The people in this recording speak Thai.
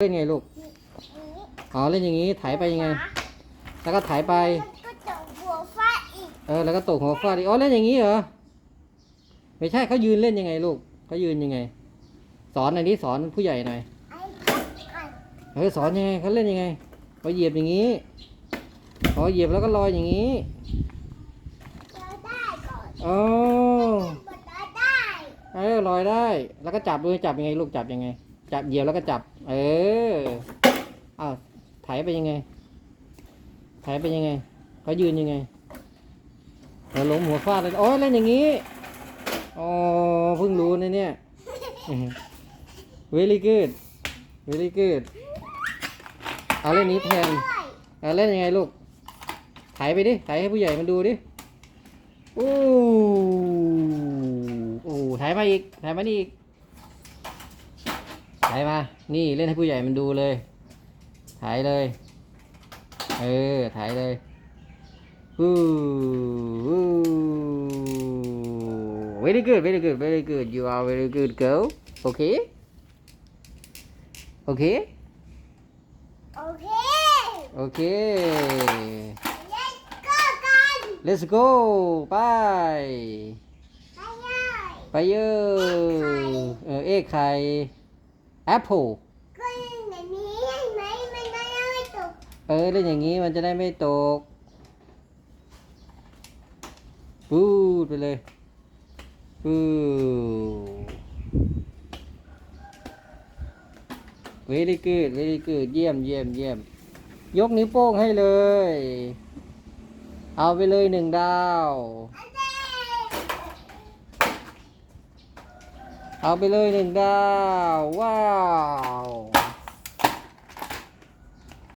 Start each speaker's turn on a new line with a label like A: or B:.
A: เล่นไงลูก อ๋อเล่นอย่างนี้ถ่ายไปยังไง แล้วก็ถ่ายไป
B: ก็จะหัวฟาดอีก
A: เออแล้วก็ตกหัวฟาดอีก อ๋อเล่นอย่างนี้เหรอ ไม่ใช่เขายืนเล่นยังไงลูกเขายืนยังไง สอนอันนี้สอนผู้ใหญ่หน่อย
B: ไอ้พัดกัน
A: เฮ้ยสอนยังไงเขาเล่นยังไงเขาเหยียบอย่างนี้เขาเหยียบแล้วก็ลอยอย่างนี้
B: เราได้ก่อน
A: อ๋อ
B: บัดเราได้
A: เออลอยได้ แล้วก็จับด้วยจับยังไงลูกจับยังไง จับเหยียบแล้วก็จับ เอออ้าวถ่ายไปยังไงถ่ายไปยังไงเขายืนยังไงเราล้มหัวฟาดเลยโอ้ยเล่นอย่างนี้อ๋อเพิ่งรู้นะเนี่ย very good very good เอาเล่นนี้แทนเอาเล่นยังไงลูกถ่ายไปดิถ่ายให้ผู้ใหญ่มันดูดิโอ้โอ้ถ่ายมาอีกถ่ายมานี่อีก ถ่ายมา นี่เล่นให้ผู้ใหญ่มันดูเลย ถ่ายเลย เออ ถ่ายเลยอู้อู้ very good very good very good you are very good girl okay okay
B: โอเค
A: okay
B: เล่นก็กัน
A: let's go ไป
B: ไปเลย
A: ไปเยอะเออเอกไข่ apple
B: ก็เล่นแบบนี้ใช่ไหมมันไม่ได้ตก
A: เออเล่นอย่างนี้มันจะได้ไม่ตกปูดไปเลยปูเวลี่กูดเวลี่กูดเยี่ยมเยี่ยมเยี่ยมยกนิ้วโป้งให้เลย เอาไปเลยหนึ่งดาว
B: อันเด้
A: เอาไปเลยหนึ่งดาวว้าว